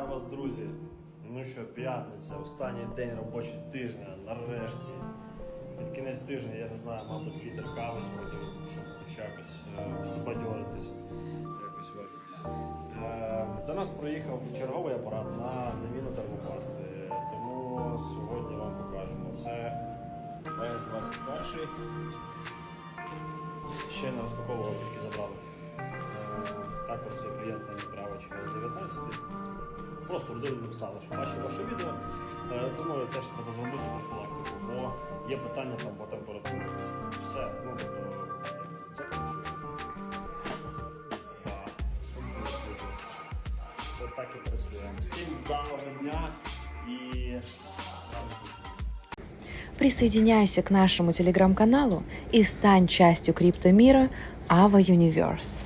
Вітаю вас, друзі! Ну що, п'ятниця, останній день робочого тижня, нарешті. Під кінець тижня, я не знаю, мабуть, літр кави сьогодні, щоб хоч якось е, збадьоритись. Якось. Е, До нас приїхав черговий апарат на заміну термопласти. Тому сьогодні вам покажемо. Це ВС-21. Ще не розпаковував, тільки забрали. Просто людина написала, що бачив ваше відео. Е, Думаю, теж треба зробити профілактику, бо є питання там по температурі. Все, ну тобто це працює. Так, працює. От так і працює. Всім вдалого дня і Присоединяйся к нашему телеграм-каналу и стань частью криптомира Ava Universe.